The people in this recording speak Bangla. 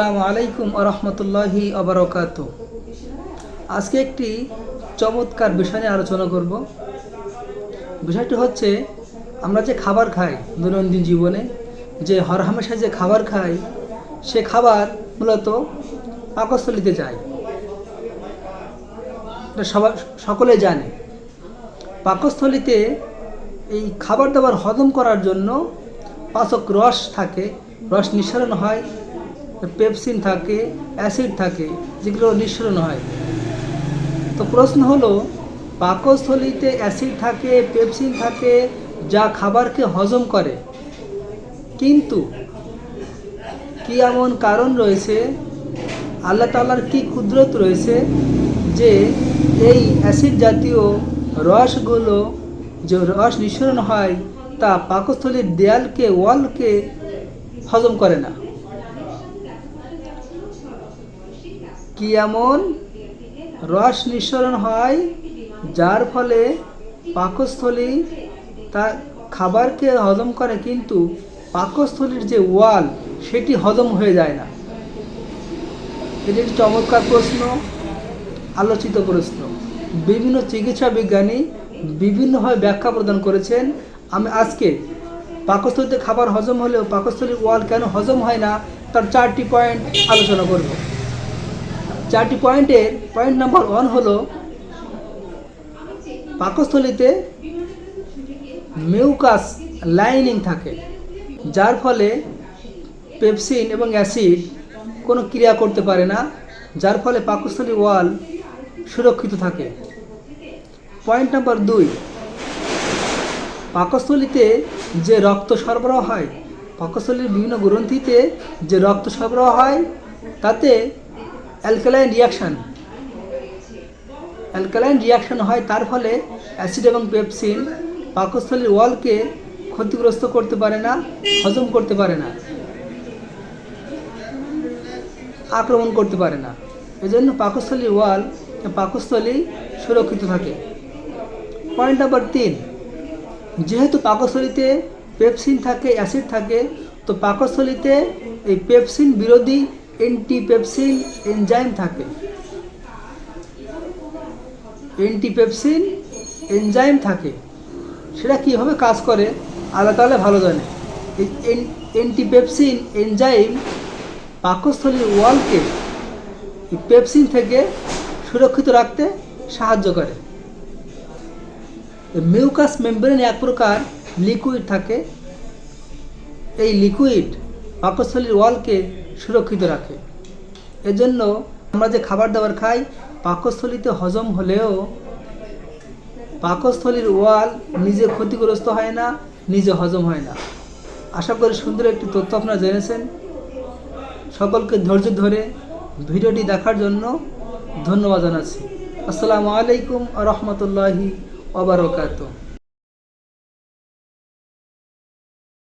আসসালামু আলাইকুম আরহামতুল্লাহি আবরকাত আজকে একটি চমৎকার বিষয় নিয়ে আলোচনা করব। বিষয়টি হচ্ছে, আমরা যে খাবার খাই দৈনন্দিন জীবনে, যে হরহামেশা যে খাবার খাই, সে খাবার মূলত পাকস্থলিতে যায়। এটা সবাই, সকলে জানে। পাকস্থলিতে এই খাবার দাবার হজম করার জন্য পাচক রস থাকে, রস নিঃসরণ হয় পেপসিন থাকে, অ্যাসিড থাকে, যেগুলো নিঃসরণ হয়। তো প্রশ্ন হলো, পাকস্থলিতে অ্যাসিড থাকে, পেপসিন থাকে, যা খাবারকে হজম করে। কিন্তু কি এমন কারণ রয়েছে? আল্লাহ তাল্লার কি কুদরত রয়েছে যে এই অ্যাসিড জাতীয় রসগুলো যে রস নিঃসরণ হয়, তা পাকস্থলীর দেয়ালকে, ওয়ালকে হজম করে না? কি এমন? রস নিঃসরণ হয়, যার ফলে পাকস্থলী তার খাবারকে হজম করে, কিন্তু পাকস্থলীর যে ওয়াল, সেটি হজম হয়ে যায় না। এটি একটি চমৎকার প্রশ্ন, আলোচিত প্রশ্ন। বিভিন্ন চিকিৎসা বিজ্ঞানী বিভিন্নভাবে ব্যাখ্যা প্রদান করেছেন। আমি আজকে পাকস্থলীতে খাবার হজম হলেও পাকস্থলীর ওয়াল কেন হজম হয় না, তার চারটি পয়েন্ট আলোচনা করব। চারটি পয়েন্টের পয়েন্ট নাম্বার ওয়ান হলো পাকস্থলীতে মিউকাস লাইনিং থাকে, যার ফলে পেপসিন এবং অ্যাসিড কোনো ক্রিয়া করতে পারে না, যার ফলে পাকস্থলী ওয়াল সুরক্ষিত থাকে। পয়েন্ট নাম্বার দুই, পাকস্থলীতে যে রক্ত সরবরাহ হয়, পাকস্থলীর বিভিন্ন গ্রন্থিতে যে রক্ত সরবরাহ হয়, তাতে অ্যালকালাইন রিয়াকশান অ্যালকালাইন রিয়াকশন হয় তার ফলে অ্যাসিড এবং পেপসিন পাকস্থলীর ওয়ালকে ক্ষতিগ্রস্ত করতে পারে না, হজম করতে পারে না, আক্রমণ করতে পারে না। এজন্য পাকস্থলীর ওয়াল পাকস্থলী সুরক্ষিত থাকে। পয়েন্ট নাম্বার তিন, যেহেতু পাকস্থলীতে পেপসিন থাকে, অ্যাসিড থাকে, তো পাকস্থলীতে এই পেপসিন বিরোধী অ্যান্টিপেপসিন এনজাইম থাকে। অ্যান্টিপেপসিন এনজাইম থাকে। সেটা কীভাবে কাজ করে? আলাদা তাহলে ভালো জানে এই অ্যান্টিপেপসিন এনজাইম পাকস্থলীর ওয়ালকে পেপসিন থেকে সুরক্ষিত রাখতে সাহায্য করে। মিউকাস মেমব্রেন এক প্রকার লিকুইড থাকে। এই লিকুইড পাকস্থলীর ওয়ালকে সুরক্ষিত রাখে। এজন্য আমরা যে খাবার দাবার খাই, পাকস্থলীতে হজম হলেও পাকস্থলীর ওয়াল নিজে ক্ষতিগ্রস্ত হয় না, নিজে হজম হয় না। আশা করি সুন্দর একটি তথ্য আপনারা জেনেছেন। সকলকে ধৈর্য ধরে ভিডিওটি দেখার জন্য ধন্যবাদ জানাচ্ছি। আসসালামু আলাইকুম রহমতুল্লাহি ওবরকাত